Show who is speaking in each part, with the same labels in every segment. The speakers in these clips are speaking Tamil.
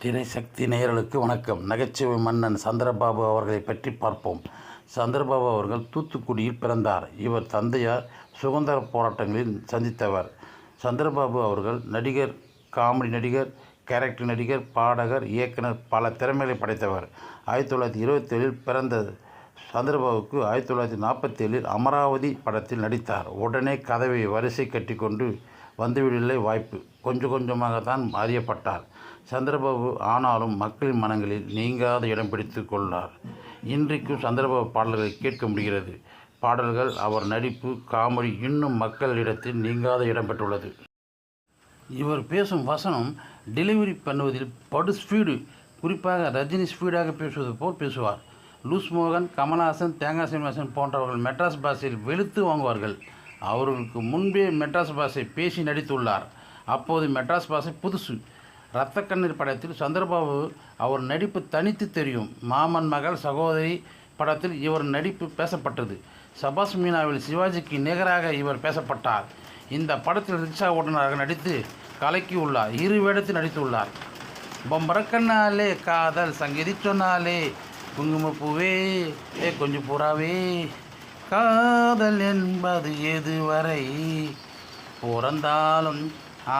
Speaker 1: திரைசக்தி நேயர்களுக்கு வணக்கம். நகைச்சுவை மன்னன் சந்திரபாபு அவர்களை பற்றி பார்ப்போம். சந்திரபாபு அவர்கள் தூத்துக்குடியில் பிறந்தார். இவர் தந்தையார் சுதந்திர போராட்டங்களில் சந்தித்தவர். சந்திரபாபு அவர்கள் நடிகர் காமெடி நடிகர் கேரக்டர் நடிகர் பாடகர் இயக்குனர் பல திறமைகளை படைத்தவர். ஆயிரத்தி தொள்ளாயிரத்தி இருபத்தேழில் பிறந்த சந்திரபாபுக்கு ஆயிரத்தி தொள்ளாயிரத்தி நாற்பத்தேழில் அமராவதி படத்தில் நடித்தார். உடனே கதவை வரிசை கட்டிக்கொண்டு வந்துவிடலை வாய்ப்பு. கொஞ்சம் கொஞ்சமாக தான் அறியப்பட்டார். சந்திரபாபு ஆனாலும் மக்களின் மனங்களில் நீங்காத இடம் பிடித்து கொண்டார். இன்றைக்கும் சந்திரபாபு பாடல்களை கேட்க முடிகிறது. பாடல்கள் அவர் நடிப்பு காமெடி இன்னும் மக்களிடத்தில் நீங்காத இடம் பெற்றுள்ளது. இவர் பேசும் வசனம் டெலிவரி பண்ணுவதில் படு ஸ்பீடு. குறிப்பாக ரஜினி ஸ்பீடாக பேசுவது போல் பேசுவார். லூஸ் மோகன் கமல்ஹாசன் தேங்காய் சீனிவாசன் போன்றவர்கள் மெட்ராஸ் பாஷையில் வெளுத்து வாங்குவார்கள். அவர்களுக்கு முன்பே மெட்ராஸ் பாஷை பேசி நடித்துள்ளார். அப்போது மெட்ராஸ் பாஷை புதுசு. ரத்த கண்ணீர் படத்தில் சந்திரபாபு அவர் நடிப்பு தனித்து தெரியும். மாமன் மகள் சகோதரி படத்தில் இவர் நடிப்பு பேசப்பட்டது. சபாஸ் மீனாவில் சிவாஜிக்கு நிகராக இவர் பேசப்பட்டார். இந்த படத்தில் ரிக்ஷா ஓட்டுநராக நடித்து கலக்கி உள்ளார். இரு வேடத்தில் நடித்துள்ளார் பொம்பரக்கண்ணாலே காதல் சங்கீதி சொன்னாலே குங்குமப்பூவே ஏ கொஞ்சம் புறாவே காதல் என்பது எதுவரை? பிறந்தாலும்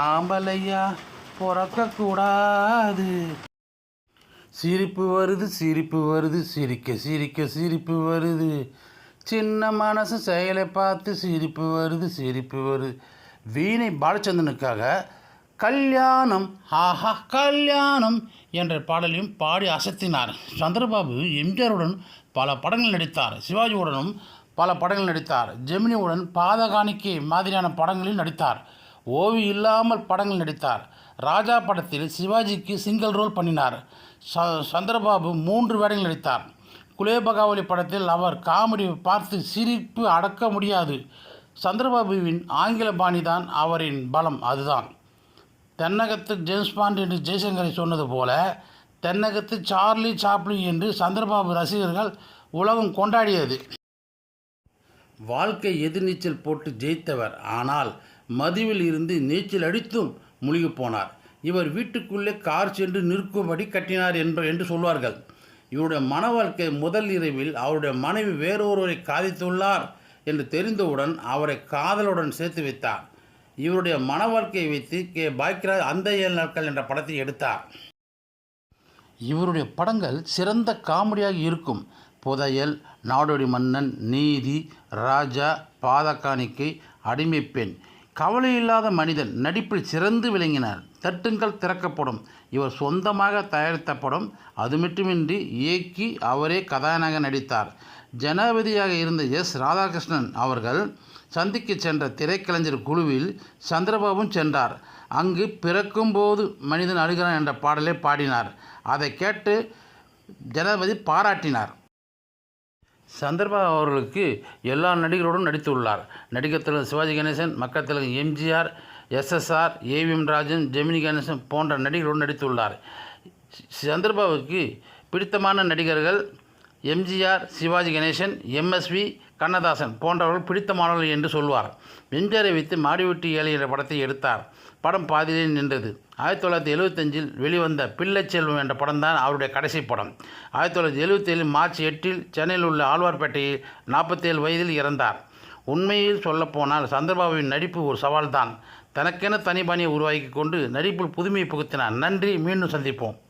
Speaker 1: ஆம்பலையா பிறக்கக்கூடாது. சிரிப்பு வருது சிரிப்பு வருது சிரிக்க சிரிக்க சிரிப்பு வருது. சின்ன மனசு செயலை பார்த்து சிரிப்பு வருது சிரிப்பு வருது. வீணை பாலச்சந்திரனுக்காக கல்யாணம் ஆஹா கல்யாணம் என்ற பாடலையும் பாடி அசத்தினார். சந்திரபாபு எம்ஜிஆருடன் பல படங்கள் நடித்தார். சிவாஜியுடனும் பல படங்கள் நடித்தார். ஜெமினியுடன் பாதகாணிக்கை மாதிரியான படங்களில் நடித்தார். ஓவி இல்லாமல் படங்கள் நடித்தார். ராஜா படத்தில் சிவாஜிக்கு சிங்கிள் ரோல் பண்ணினார். ச சந்திரபாபு மூன்று வேடங்கள் நடித்தார். குலேபகாவலி படத்தில் அவர் காமெடி பார்த்து சிரிப்பு அடக்க முடியாது. சந்திரபாபுவின் ஆங்கில பாணி தான் அவரின் பலம் அதுதான். தென்னகத்து ஜேம்ஸ் பாண்ட் என்று ஜெய்சங்கரை சொன்னது போல தென்னகத்து சார்லி சாப்ளி என்று சந்திரபாபு ரசிகர்கள் உலகம் கொண்டாடியது. வாழ்க்கை எதிர்நீச்சல் போட்டு ஜெயித்தவர். ஆனால் மதுவில் இருந்து நீச்சல் அடித்தும் முழுகி போனார். இவர் வீட்டுக்குள்ளே கார் சென்று நிற்கும்படி கட்டினார் என்ப என்று சொல்வார்கள். இவருடைய மன வாழ்க்கை முதல் இரவில் அவருடைய மனைவி வேறொருவரை காதித்துள்ளார் என்று தெரிந்தவுடன் அவரை காதலுடன் சேர்த்து வைத்தார். இவருடைய மன வாழ்க்கையை வைத்து கே. பாக்யராஜ் அந்த ஏழு நாட்கள் என்ற படத்தை எடுத்தார். இவருடைய படங்கள் சிறந்த காமெடியாக இருக்கும். புதையல் நாடோடி மன்னன் நீதி ராஜா பாதகாணிக்கை அடிமைப்பெண். கவலை இல்லாத மனிதன் நடிப்பில் சிறந்து விளங்கினார். தட்டுங்கள் திறக்கப்படும். இவர் சொந்தமாக தயாரித்த படம் அது மட்டுமின்றி இயக்கி அவரே கதாநாயகன் நடித்தார். ஜனாதிபதியாக இருந்த எஸ். ராதாகிருஷ்ணன் அவர்கள் சந்திக்கு சென்ற திரைக்கலைஞர் குழுவில் சந்திரபாபும் சென்றார். அங்கு பிறக்கும்போது மனிதன் அழுகிறான் என்ற பாடலை பாடினார். அதை கேட்டு ஜனாதிபதி பாராட்டினார். சந்தர்பா அவர்களுக்கு எல்லா நடிகரோடும் நடித்துள்ளார். நடிகர் சிவாஜி கணேசன் மக்கள் திலகம் எம்ஜிஆர் எஸ்எஸ்ஆர் ஏவிஎம் ராஜன் ஜெமினி கணேசன் போன்ற நடிகரோடு நடித்துள்ளார். சந்தர்பாவுக்கு பிடித்தமான நடிகர்கள் எம்ஜிஆர் சிவாஜி கணேசன் எம்எஸ்வி கண்ணதாசன் போன்றவர்கள் பிடித்த மாணவர்கள் என்று சொல்வார். எம்ஜிஆரை வைத்து மாடிவெட்டி ஏழை என்ற படத்தை எடுத்தார். படம் பாதியிலே நின்றது. ஆயிரத்தி தொள்ளாயிரத்தி எழுபத்தஞ்சில் வெளிவந்த பிள்ளைச் செல்வம் என்ற படம் தான் அவருடைய கடைசி படம். ஆயிரத்தி தொள்ளாயிரத்தி எழுபத்தேழு மார்ச் எட்டில் சென்னையில் உள்ள ஆழ்வார்பேட்டையில் நாற்பத்தேழு வயதில் இறந்தார். உண்மையில் சொல்லப்போனால் சந்திரபாபுவின் நடிப்பு ஒரு சவால்தான். தனக்கென தனிபாணியை உருவாக்கி கொண்டு நடிப்பில் புதுமையை புகுத்தினார். நன்றி. மீண்டும் சந்திப்போம்.